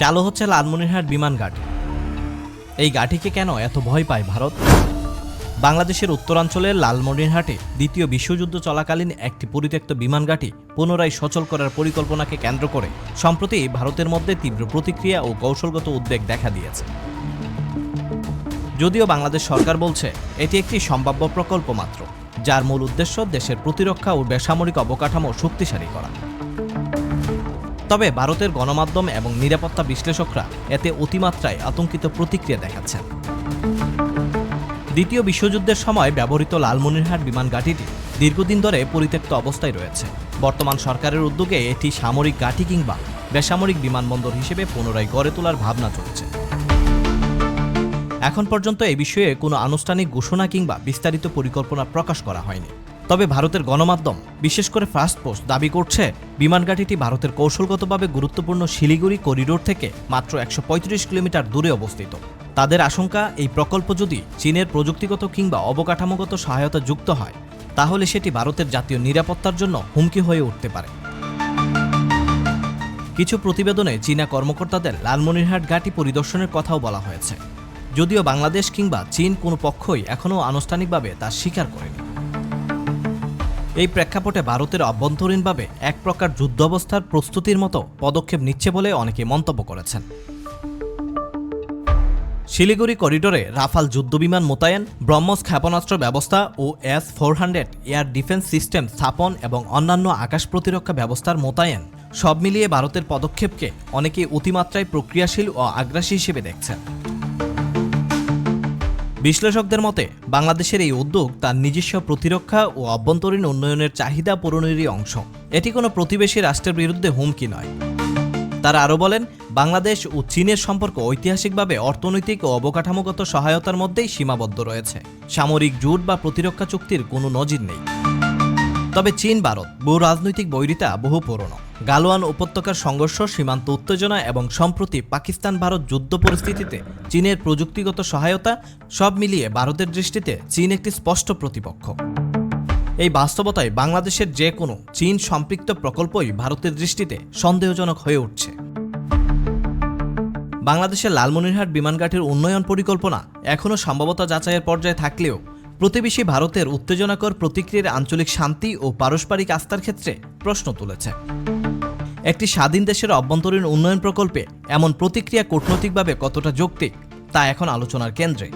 চালু হচ্ছে লালমনিরহাট বিমান ঘাটি। এই ঘাটিকে কেন এত ভয় পায় ভারত? বাংলাদেশের উত্তরাঞ্চলের লালমনিরহাটে দ্বিতীয় বিশ্বযুদ্ধ চলাকালীন একটি পরিত্যক্ত বিমান ঘাঁটি পুনরায় সচল করার পরিকল্পনাকে কেন্দ্র করে সম্প্রতি ভারতের মধ্যে তীব্র প্রতিক্রিয়া ও কৌশলগত উদ্বেগ দেখা দিয়েছে। যদিও বাংলাদেশ সরকার বলছে, এটি একটি সম্ভাব্য প্রকল্প মাত্র, যার মূল উদ্দেশ্য দেশের প্রতিরক্ষা ও বেসামরিক অবকাঠামো শক্তিশালী করা। তবে ভারতের গণমাধ্যম এবং নিরাপত্তা বিশ্লেষকরা এতে অতিমাত্রায় আতঙ্কিত প্রতিক্রিয়া দেখাচ্ছেন। দ্বিতীয় বিশ্বযুদ্ধের সময় ব্যবহৃত লালমনিরহাট বিমান ঘাঁটিটি দীর্ঘদিন ধরে পরিত্যক্ত অবস্থায় রয়েছে। বর্তমান সরকারের উদ্যোগে এটি সামরিক ঘাঁটি কিংবা বেসামরিক বিমানবন্দর হিসেবে পুনরায় গড়ে তোলার ভাবনা চলছে। এখন পর্যন্ত এ বিষয়ে কোনো আনুষ্ঠানিক ঘোষণা কিংবা বিস্তারিত পরিকল্পনা প্রকাশ করা হয়নি। তবে ভারতের গণমাধ্যম, বিশেষ করে ফার্স্ট পোস্ট দাবি করছে বিমান ঘাঁটিটি ভারতের কৌশলগতভাবে গুরুত্বপূর্ণ শিলিগুড়ি করিডোর থেকে মাত্র একশো পঁয়ত্রিশ কিলোমিটার দূরে অবস্থিত। তাদের আশঙ্কা, এই প্রকল্প যদি চীনের প্রযুক্তিগত কিংবা অবকাঠামোগত সহায়তা যুক্ত হয়, তাহলে সেটি ভারতের জাতীয় নিরাপত্তার জন্য হুমকি হয়ে উঠতে পারে। কিছু প্রতিবেদনে চীনা কর্মকর্তাদের লালমনিরহাট ঘাঁটি পরিদর্শনের কথাও বলা হয়েছে। যদিও বাংলাদেশ কিংবা চীন কোনো পক্ষই এখনও আনুষ্ঠানিকভাবে তা স্বীকার করেনি। এই প্রেক্ষাপটে ভারতের অভ্যন্তরীণভাবে এক প্রকার যুদ্ধাবস্থার প্রস্তুতির মতো পদক্ষেপ নিচ্ছে বলে অনেকে মন্তব্য করেছেন। শিলিগুড়ি করিডোরে রাফাল যুদ্ধবিমান মোতায়েন, ব্রহ্মস ক্ষেপণাস্ত্র ব্যবস্থা ও S four hundred air defence system স্থাপন এবং অন্যান্য আকাশ প্রতিরক্ষা ব্যবস্থার মোতায়েন, সব মিলিয়ে ভারতের পদক্ষেপকে অনেকে অতিমাত্রায় প্রক্রিয়াশীল ও আগ্রাসী হিসেবে দেখছেন। বিশ্লেষকদের মতে, বাংলাদেশের এই উদ্যোগ তার নিজস্ব প্রতিরক্ষা ও অভ্যন্তরীণ উন্নয়নের চাহিদা পূরণেরই অংশ। এটি কোনো প্রতিবেশী রাষ্ট্রের বিরুদ্ধে হুমকি নয়। তারা আরও বলেন, বাংলাদেশ ও চীনের সম্পর্ক ঐতিহাসিকভাবে অর্থনৈতিক ও অবকাঠামোগত সহায়তার মধ্যেই সীমাবদ্ধ রয়েছে। সামরিক জোট বা প্রতিরক্ষা চুক্তির কোনো নজির নেই। তবে চীন, ভারত, বহু রাজনৈতিক বৈরিতা, বহু পুরনো। গালোয়ান উপত্যকার সংঘর্ষ, সীমান্ত উত্তেজনা এবং সম্প্রতি পাকিস্তান ভারত যুদ্ধ পরিস্থিতিতে চীনের প্রযুক্তিগত সহায়তা, সব মিলিয়ে ভারতের দৃষ্টিতে চীন একটি স্পষ্ট প্রতিপক্ষ। এই বাস্তবতায় বাংলাদেশের যে কোনো চীন সম্পৃক্ত প্রকল্পই ভারতের দৃষ্টিতে সন্দেহজনক হয়ে উঠছে। বাংলাদেশের লালমনিরহাট বিমানঘাটের উন্নয়ন পরিকল্পনা এখনও সম্ভবত যাচাইয়ের পর্যায়ে থাকলেও প্রতিবেশী ভারতের উত্তেজনাকর প্রতিক্রিয়ার আঞ্চলিক শান্তি ও পারস্পরিক আস্থার ক্ষেত্রে প্রশ্ন তুলেছে। একটি স্বাধীন দেশের অভ্যন্তরীণ উন্নয়ন প্রকল্পে এমন প্রতিক্রিয়া কূটনৈতিকভাবে কতটা যৌক্তিক, তা এখন আলোচনার কেন্দ্রে।